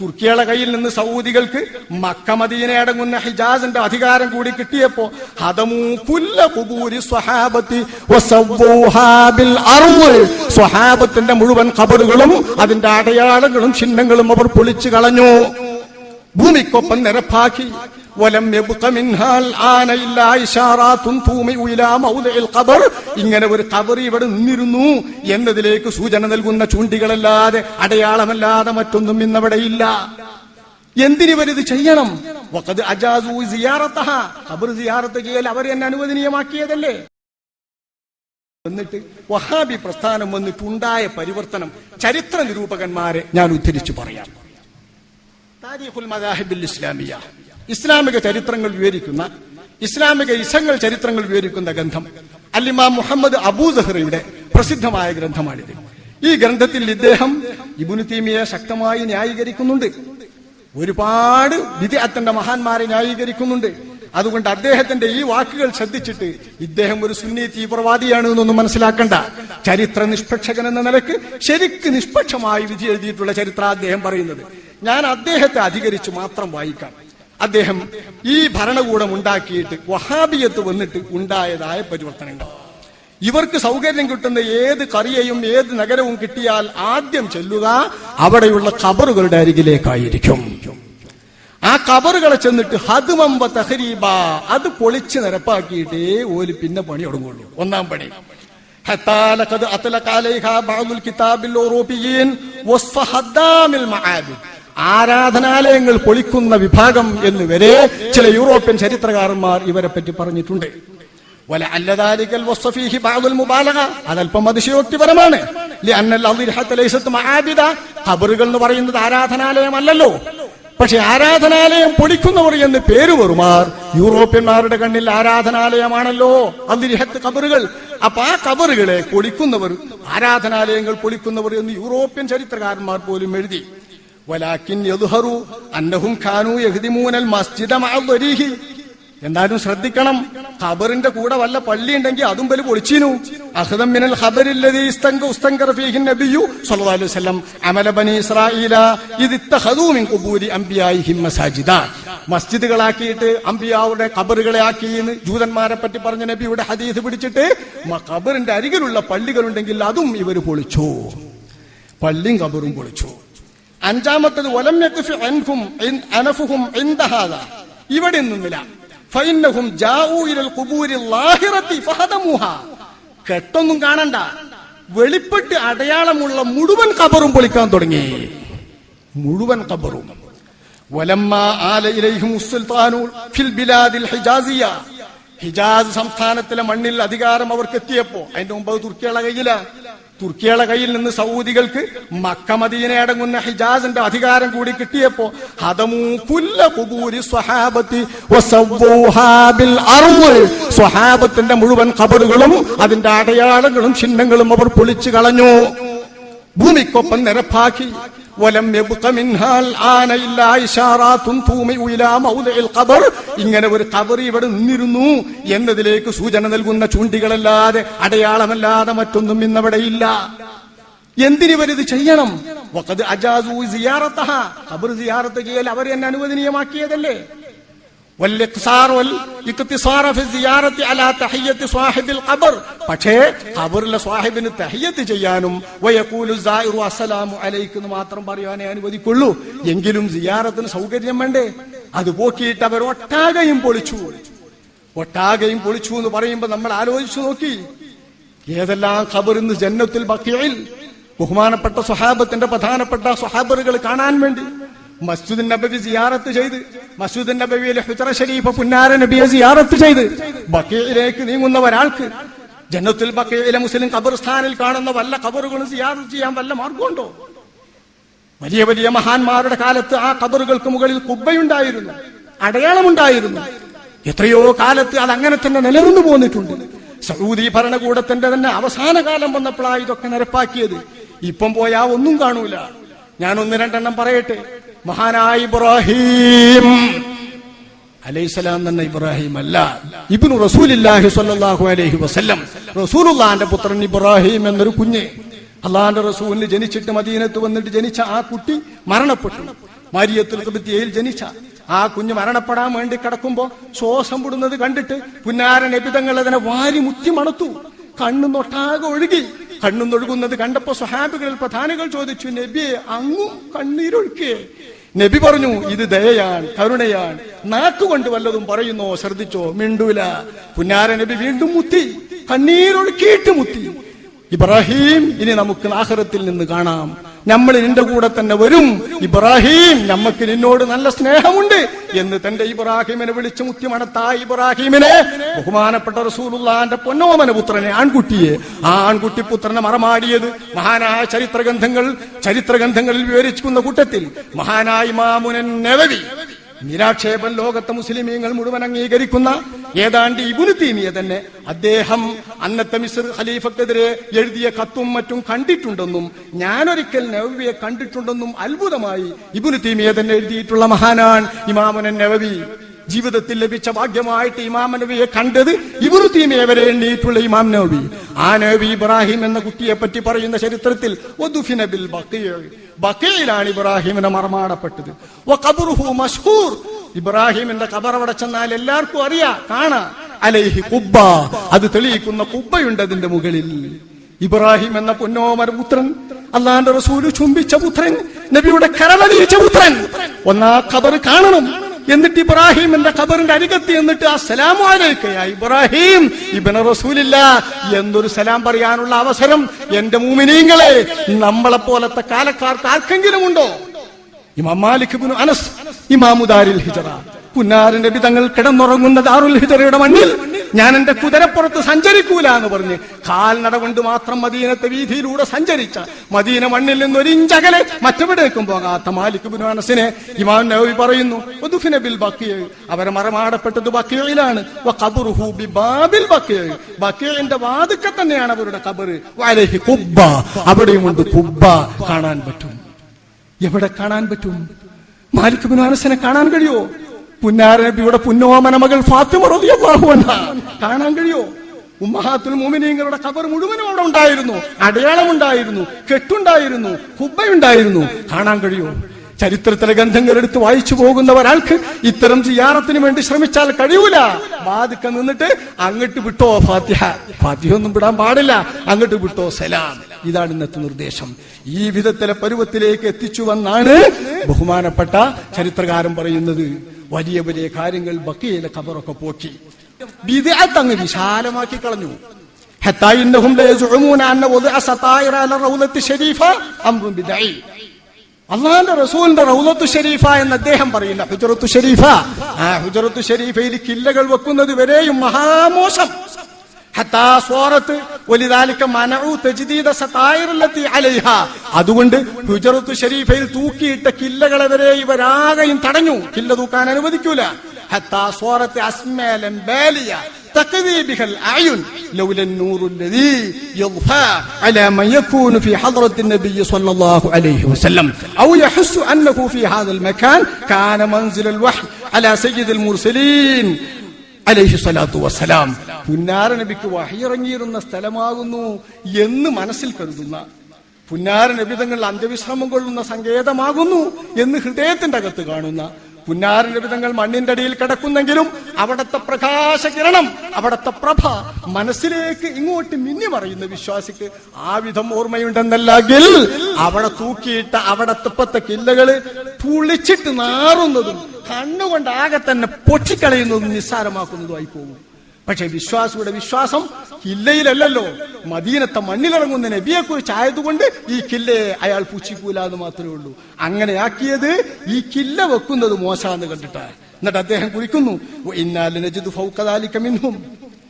തുർക്കിയുടെ കയ്യിൽ നിന്ന് സൗദികൾക്ക് മക്ക മദീന അടങ്ങുന്ന ഹിജാസിന്റെ അധികാരം കൂടി കിട്ടിയപ്പോ. സ്വഹാബത്തിന്റെ മുഴുവൻ ഖബറുകളും അതിന്റെ അടയാളങ്ങളും ചിഹ്നങ്ങളും അവർ പൊളിച്ചു കളഞ്ഞു ഭൂമിക്കൊപ്പം നിരപ്പാക്കി വലം يبق منها الآن ഇല്ലാ إشارات تومئ ഇലാ موضع القبر ഇങ്ങനെ ഒരു ഖബർ ഇവിടെ നിന്നിരുന്നു. എന്നതിലേക്ക് സൂചന നൽകുന്ന ചൂണ്ടികളല്ലാതെ അടയാളമല്ലാതെ മറ്റൊന്നും ഇന്നവിടെ ഇല്ല. എന്തിനിവരിത് ചെയ്യണം? വഖദ് അജാസു സിയാറത്തഹ. ഖബർ സിയാറത്ത് ചെയ്യൽ അവർ എന്നെ അനുവദനീയമാക്കിയതല്ലേ? എന്നിട്ട് വഹാബി പ്രസ്ഥാനം വന്നിട്ടുണ്ടായ പരിവർത്തനം ചരിത്ര നിരൂപകന്മാരെ ഞാൻ ഉദ്ധരിച്ചു പറയാം. താരീഖുൽ മദാഹിബുൽ ഇസ്ലാമിയ. ഇസ്ലാമിക ചരിത്രങ്ങൾ വിവരിക്കുന്ന ഇസ്ലാമിക ഇസങ്ങൾ ചരിത്രങ്ങൾ വിവരിക്കുന്ന ഗ്രന്ഥം അല്ലിമാ മുഹമ്മദ് അബൂ സഹ്റയുടെ പ്രസിദ്ധമായ ഗ്രന്ഥമാണിത്. ഈ ഗ്രന്ഥത്തിൽ ഇദ്ദേഹം ഇബുനു തീമിയെ ശക്തമായി ന്യായീകരിക്കുന്നുണ്ട്. ഒരുപാട് വിദ്യാത്തിന്റെ മഹാന്മാരെ ന്യായീകരിക്കുന്നുണ്ട്. അതുകൊണ്ട് അദ്ദേഹത്തിന്റെ ഈ വാക്കുകൾ ശ്രദ്ധിച്ചിട്ട് ഇദ്ദേഹം ഒരു സുന്നി തീവ്രവാദിയാണ് എന്നൊന്നും മനസ്സിലാക്കണ്ട. ചരിത്ര നിഷ്പക്ഷകൻ എന്ന നിലയ്ക്ക് ശരിക്ക് നിഷ്പക്ഷമായി വിധി എഴുതിയിട്ടുള്ള ചരിത്ര അദ്ദേഹം പറയുന്നത്. ഞാൻ അദ്ദേഹത്തെ അധികരിച്ച് മാത്രം വായിക്കാം. അദ്ദേഹം ഈ ഭരണകൂടം ഉണ്ടാക്കിയിട്ട് വഹാബിയത്ത് വന്നിട്ട് ഉണ്ടായതായ പരിവർത്തനങ്ങൾ. ഇവർക്ക് സൗകര്യം കിട്ടുന്ന ഏത് കറിയയും ഏത് നഗരവും കിട്ടിയാൽ ആദ്യം ചെല്ലുക അവിടെയുള്ള ഖബറുകളുടെ അരികിലേക്കായിരിക്കും. ആ കബറുകളെ ചെന്നിട്ട് ഹതുമമ്പ തഹരീബ അത് പൊളിച്ച് നിരപ്പാക്കിയിട്ടേ ഒരു പിന്നെ പണി തുടങ്ങുള്ളൂ. ഒന്നാം പണി. ഹത്താലഖദ് അത്ലഖ അലൈഹ ബഅദുൽ കിതാബിൽ ഊറൂബിയീൻ വസ്ഫ ഹദ്ദാമിൽ മആബിദ്. ആരാധനാലയങ്ങൾ പൊളിക്കുന്ന വിഭാഗം എന്ന് വരെ ചില യൂറോപ്യൻ ചരിത്രകാരന്മാർ ഇവരെ പറ്റി പറഞ്ഞിട്ടുണ്ട്. വല വസ്ഫീഹി ബാദുൽ അതല്പം അതിശയോക്തിപരമാണ്. ഖബറുകൾ എന്ന് പറയുന്നത് ആരാധനാലയമല്ലല്ലോ. പക്ഷെ ആരാധനാലയം പൊളിക്കുന്നവർ എന്ന് പേര് വെറുമാർ യൂറോപ്യന്മാരുടെ കണ്ണിൽ ആരാധനാലയമാണല്ലോ. അതിരിഹത്ത് കബറുകൾ അപ്പൊ ആ കബറുകളെ പൊളിക്കുന്നവർ ആരാധനാലയങ്ങൾ പൊളിക്കുന്നവർ എന്ന് യൂറോപ്യൻ ചരിത്രകാരന്മാർ പോലും എഴുതി. വലാക്കിൻ യദ്ഹറു അന്നഹും ഖാനു യഹ്ദിമൂനൽ മസ്ജിദ മഅ ദ്വരീഹി എന്നാലും ശ്രദ്ധിക്കണം. ഖബറിന്റെ കൂടെ വല്ല പള്ളി ഉണ്ടെങ്കിൽ അതും ബലി പൊളിച്ചിനു. അഹ്ദം മിനൽ ഖബറില്ലദീ ഇസ്തങ്ക ഉസ്തങ്കറ ഫീഹി നബിയു സല്ലല്ലാഹു അലൈഹി വസല്ലം. അമല ബനി ഇസ്രായീല ഇദി ഇത്തഖദൂ മിൻ ഖുബൂരി അംബിയായിഹിം മസാജിദ. മസ്ജിദുകളാക്കിയിട്ട് അംബിയാവുടെ ഖബറുകളെ ആക്കിയെന്ന് ജൂതന്മാരെ പറ്റി പറഞ്ഞ നബിയുടെ ഹദീസ് പിടിച്ചിട്ട് ഖബറിന്റെ അരികിലുള്ള പള്ളികളുണ്ടെങ്കിൽ അതും ഇവർ പൊളിച്ചു. പള്ളിയും ഖബറും പൊളിച്ചു. അഞ്ചാമത്തത് ഇൻ അനഫുഹും ഇവിടെ നിന്നില്ല. ഫൈനഹും ഖുബൂരി ലാഹിറത്തി ഫഹദമുഹ. കെട്ടൊന്നും കാണണ്ട. വെളിപ്പെട്ട് അടയാളമുള്ള മുഴുവൻ കബറും പൊളിക്കാൻ തുടങ്ങി. മുഴുവൻ കബറും ഹിജാസ് സംസ്ഥാനത്തിലെ മണ്ണിൽ അധികാരം അവർക്ക് എത്തിയപ്പോ അതിന്റെ മുമ്പ് തുർക്കിയുള്ള തുർക്കിയുടെ കയ്യില. തുർക്കിയുടെ കയ്യിൽ നിന്ന് സൗദികൾക്ക് മക്ക മദീന അടങ്ങുന്ന ഹിജാസിന്റെ അധികാരം കൂടി കിട്ടിയപ്പോ. സ്വഹാബത്തിന്റെ മുഴുവൻ കബറുകളും അതിന്റെ അടയാളങ്ങളും ചിഹ്നങ്ങളും അവർ പൊളിച്ചു കളഞ്ഞു ഭൂമിക്കൊപ്പം നിരപ്പാക്കി വലം يبق منها الآن ഇല്ലാ إشارات تومئ ഇലാ موضع القبر ഇങ്ങനെ ഒരു ഖബർ ഇവിടെ നിന്നിരുന്നു. എന്നതിലേക്ക് സൂചന നൽകുന്ന ചൂണ്ടികളല്ലാതെ അടയാളമല്ലാതെ മറ്റൊന്നും ഇന്നവിടെ ഇല്ല. എന്തിനിവരിത് ചെയ്യണം? വഖദ് അജാസു ഖബർ അവർ എന്നെ അനുവദനീയമാക്കിയതല്ലേ? പക്ഷേ ഖബറിലെ സ്വാഹിബിന് തഹിയത്ത് ചെയ്യാനും വയക്കൂലു സായിറു അസ്സലാമു അലൈക്കും മാത്രം പറയുവാനേ അനുവദിക്കുള്ളൂ. എങ്കിലും സിയാറത്തിന് സൗകര്യം വേണ്ടേ? അത് പോക്കിയിട്ട് അവർ ഒട്ടാകെയും പൊളിച്ചു. ഒട്ടാകെയും പൊളിച്ചു എന്ന് പറയുമ്പോൾ നമ്മൾ ആലോചിച്ചു നോക്കി. ഏതെല്ലാം ഖബർ ഇന്ന് ജന്നത്തിൽ ബക്കിയിൽ ബഹുമാനപ്പെട്ട സ്വഹാബത്തിന്റെ പ്രധാനപ്പെട്ട സ്വഹാബറുകൾ കാണാൻ വേണ്ടി. മസ്ജിദ് നബവി സിയാറത്ത് ചെയ്ത് മസ്ജിദ് നബവിയിലെ ഹുജറ ഷരീഫ് പുന്നാര നബിയെ സിയാറത്ത് ചെയ്ത് ബക്കയിലേക്ക് നീങ്ങുന്ന ഒരാൾക്ക് ജന്നത്തുൽ ബക്കയിലെ മുസ്ലിം ഖബർസ്ഥാനിൽ കാണുന്ന വല്ല ഖബറുകളും സിയാറത്ത് ചെയ്യാൻ വല്ല മാർഗമുണ്ടോ? വലിയ വലിയ മഹാന്മാരുടെ കാലത്ത് ആ ഖബറുകൾക്ക് മുകളിൽ കുബ്ബയുണ്ടായിരുന്നു അടയാളമുണ്ടായിരുന്നു. എത്രയോ കാലത്ത് അത് അങ്ങനെ തന്നെ നിലനിന്നു പോന്നിട്ടുണ്ട്. സൗദി ഭരണകൂടത്തിന്റെ തന്നെ അവസാന കാലം വന്നപ്പോഴാണ് ഇതൊക്കെ നിരപ്പാക്കിയത്. ഇപ്പം പോയാ ഒന്നും കാണൂല. ഞാൻ ഒന്ന് രണ്ടെണ്ണം പറയട്ടെ? മഹാനായ ഇബ്രാഹിം അലൈഹിസ്സലാം എന്ന ഇബ്രാഹിം അല്ല. ഇബ്നു റസൂലില്ലാഹി സ്വല്ലല്ലാഹു അലൈഹി വസല്ലം. റസൂലുള്ളാന്റെ പുത്രൻ ഇബ്രാഹിം എന്നൊരു കുഞ്ഞ്. അള്ളാന്റെ റസൂലിന് ജനിച്ചിട്ട് മദീനത്ത് വന്നിട്ട് ജനിച്ച ആ കുട്ടി മരണപ്പെട്ടു. മാരിയത്തുൽ കബിത്തിയയിൽ ജനിച്ച ആ കുഞ്ഞ് മരണപ്പെടാൻ വേണ്ടി കിടക്കുമ്പോ ശ്വാസം വിടുന്നത് കണ്ടിട്ട് പുന്നാരൻ എബിതങ്ങൾ അതിനെ വാരി മുത്തി മണത്തു. കണ്ണു നൊട്ടാകെ ഒഴുകി. കണ്ണു നൊഴുകുന്നത് കണ്ടപ്പോ സ്വഹാബികളിൽ പ്രധാനികൾ ചോദിച്ചു നബിയെ അങ്ങും കണ്ണീരൊഴുക്കിയേ നബി പറഞ്ഞു ഇത് ദയയാണ് കരുണയാണ്. നാക്കുകൊണ്ട് വല്ലതും പറയുന്നോ ശ്രദ്ധിച്ചോ മിണ്ടൂല. പുന്നാര നബി വീണ്ടും മുത്തി കണ്ണീരൊഴുക്കിയിട്ട് മുത്തി. ഇബ്രാഹിം ഇനി നമുക്ക് ആഹ്റത്തിൽ നിന്ന് കാണാം. നമ്മൾ നിന്റെ കൂടെ തന്നെ വരും. ഇബ്രാഹിം നമുക്ക് നിന്നോട് നല്ല സ്നേഹമുണ്ട് എന്ന് തന്റെ ഇബ്രാഹിമിനെ വിളിച്ച് മുത്തിമണത്തായ ഇബ്രാഹിമിനെ. ബഹുമാനപ്പെട്ട റസൂലുള്ളാന്റെ പൊന്നോമന പുത്രനെ ആൺകുട്ടിയെ. ആ ആൺകുട്ടി പുത്രനെ മറമാടിയത് മഹാനായ ചരിത്രഗ്രന്ഥങ്ങൾ ചരിത്രഗ്രന്ഥങ്ങളിൽ വിവരിക്കുന്ന കൂട്ടത്തിൽ മഹാനായി മാമുനൻ നവവി നിരാക്ഷേപൻ ലോകത്തെ മുസ്ലിമീങ്ങൾ മുഴുവൻ അംഗീകരിക്കുന്ന ഏതാണ്ട് ഇബുനു തീമിയ തന്നെ അദ്ദേഹം അന്നത്തെ മിസ്ർ ഖലീഫക്കെതിരെ എഴുതിയ കത്തും മറ്റും കണ്ടിട്ടുണ്ടെന്നും ഞാനൊരിക്കൽ നവവിയെ കണ്ടിട്ടുണ്ടെന്നും അത്ഭുതമായി ഇബുനു തീമിയ തന്നെ എഴുതിയിട്ടുള്ള മഹാനാണ് ഇമാമുനൻ നവവി ജീവിതത്തിൽ ലഭിച്ച ഭാഗ്യമായിട്ട് ഇമാം നബിയെ കണ്ടത് ഇബുനു തീമിയെ വരെ ഇമാം നബി. ആ നബി ഇബ്രാഹിം എന്ന കുട്ടിയെ പറ്റി പറയുന്ന ചരിത്രത്തിൽ ബിൽ. ബക്കയിലാണ് ഇബ്രാഹിമിനെ മറമാടപ്പെട്ടത് മഷ്ഹൂർ ഇബ്രാഹിമിന്റെ അവിടെ ചെന്നാൽ എല്ലാവർക്കും അറിയാം കാണാ. അലൈഹി കുബ്ബ. അത് തെളിയിക്കുന്ന കുബ്ബയുണ്ട് അതിന്റെ മുകളിൽ. ഇബ്രാഹിം എന്ന പൊന്നോമര പുത്രൻ അള്ളാന്റെ റസൂൽ ചുംബിച്ച പുത്രൻ നബിയുടെ കരളലിയിച്ച പുത്രൻ. ഒന്നാ കബർ കാണണം. എന്നിട്ട് ഇബ്രാഹിമിന്റെ ഖബറിന്റെ അരികത്ത് എന്നിട്ട് ആ സലാം യാ ഇബ്രാഹിം ഇബന റസൂലില്ല എന്നൊരു സലാം പറയാനുള്ള അവസരം എന്റെ മൂമിനീങ്ങളെ. നമ്മളെ പോലത്തെ കാലക്കാർക്ക് ആർക്കെങ്കിലും ഉണ്ടോ? ഇമാം മാലിക് ഇബ്നു അനസ് ഇമാമുദാരിൽ ഹിജറ. പുന്നാരന്റെ വിധങ്ങൾ കിടന്നുറങ്ങുന്ന ദാറുൽ ഹിജറയുടെ മണ്ണിൽ ഞാൻ എന്റെ കുതിരപ്പുറത്ത് സഞ്ചരിക്കൂല എന്ന് പറഞ്ഞ് കാൽനട കൊണ്ട് മാത്രം മദീനത്തെ വീതിയിലൂടെ സഞ്ചരിച്ച മദീന മണ്ണിൽ നിന്ന് ഒരു ഇഞ്ചകലെ മറ്റെവിടേക്കും പോകാത്ത മാലിക് ബുനാനസിനെ അനസിനെ ഇമാം നവവി പറയുന്നു ബിൽ അവരെ മറമാടപ്പെട്ടത് ബക്കിയയിലാണ് വഖബറുഹു ബിബാബിൽ ബക്കിയ ബക്കിയന്റെ വാതുക്ക തന്നെയാണ് അവരുടെ കബർ വലഹി കുബ്ബ അവിടെയുമുണ്ട് കുബ്ബ കാണാൻ പറ്റും. എവിടെ കാണാൻ പറ്റും? മാലിക് ബിൻ കാണാൻ കഴിയോ പുന്നാര നബിയുടെ പുന്നോമന മകൾ ഫാത്തിമ റളിയല്ലാഹു അൻഹ. കാണാൻ കഴിയോ? ഉമ്മഹാത്തുൽ മോമിനീങ്ങളുടെ കബർ മുഴുവനും അവിടെ ഉണ്ടായിരുന്നു. അടയാളമുണ്ടായിരുന്നു. കെട്ടുണ്ടായിരുന്നു. കുബ്ബയുണ്ടായിരുന്നു. കാണാൻ കഴിയോ? ചരിത്രത്തിലെ ഗന്ധങ്ങൾ എടുത്ത് വായിച്ചു പോകുന്ന ഒരാൾക്ക് ഇത്തരം സിയാറത്തിന് വേണ്ടി ശ്രമിച്ചാൽ കഴിയൂല. വാതിക്ക നിന്നിട്ട് അങ്ങോട്ട് വിട്ടോ ഫാത്തിഹ. ഫാത്തിഹ ഒന്നും വിടാൻ പാടില്ല. അങ്ങോട്ട് വിട്ടോ സലാം. ഇതാണ് ഇന്നത്തെ നിർദ്ദേശം. ഈ വിധത്തിലെ പരുവത്തിലേക്ക് എത്തിച്ചു വന്നാണ് ബഹുമാനപ്പെട്ട ചരിത്രകാരൻ പറയുന്നത്. വലിയ വലിയ കാര്യങ്ങൾ ബക്കിയിലെ ഖബറൊക്കെ പോക്കി ബിദഅത്ത് അങ്ങ് വിശാലമാക്കി കളഞ്ഞു. അള്ളാന്റെ റൗലത്തു എന്ന് അദ്ദേഹം പറയില്ല ഹുജറത്തു ഷരീഫ ആ ഹുജറത്തു ഷരീഫയിൽ കില്ലകൾ വെക്കുന്നത് വരെയും മഹാമോശം. അതുകൊണ്ട് ഹുജറത്തു ഷരീഫയിൽ തൂക്കിയിട്ട കില്ലകളെ വരെ ഇവരാകെയും തടഞ്ഞു കില്ല തൂക്കാൻ അനുവദിക്കൂല ഹത്താ സ്വാറത്ത് അസ്മേലൻ ബാലിയ تقضي بها الأعين لولا النور الذي يضفى على من يكون في حضرة النبي صلى الله عليه وسلم أو يحس أنه في هذا المكان كان منزل الوحي على سيد المرسلين അലൈഹി സ്വലാത്തു വസ്സലാം. പുന്നാര നബിക്ക് വഹിയിറങ്ങിയിരുന്ന സ്ഥലമാകുന്നു എന്ന് മനസ്സിൽ കരുതുന്ന പുന്നാര നബി തങ്ങൾ അന്ത്യവിശ്രമം കൊള്ളുന്ന സങ്കേതമാകുന്നു എന്ന് ഹൃദയത്തിന്റെ അകത്ത് കാണുന്ന പുന്നാര മണ്ണിന്റെ അടിയിൽ കിടക്കുന്നെങ്കിലും അവിടത്തെ പ്രകാശകിരണം അവിടത്തെ പ്രഭ മനസ്സിലേക്ക് ഇങ്ങോട്ട് മിന്നി മറയുന്ന വിശ്വാസിക്ക് ആ വിധം ഓർമ്മയുണ്ടെന്നല്ലെങ്കിൽ അവിടെ തൂക്കിയിട്ട അവിടത്തെ കില്ലകൾ പുളിച്ചിട്ട് നാറുന്നതും കണ്ണുകൊണ്ട് ആകെ തന്നെ പൊട്ടിക്കളയുന്നതും നിസ്സാരമാക്കുന്നതുമായി പോകും. പക്ഷെ വിശ്വാസിയുടെ വിശ്വാസം കില്ലയിലല്ലല്ലോ. മദീനത്തെ മണ്ണിലിറങ്ങുന്ന നബിയെ കുറിച്ച് ആയതുകൊണ്ട് ഈ കില്ലയെ അയാൾ പൂച്ചിക്കൂല എന്ന് മാത്രമേ ഉള്ളൂ. അങ്ങനെയാക്കിയത് ഈ കില്ല വെക്കുന്നത് മോശാന്ന് കണ്ടിട്ടാണ്. എന്നിട്ട് അദ്ദേഹം കുറിക്കുന്നു ഇന്നാലിനജിദ് ഫൗക്കദാലിക മിൻഹും.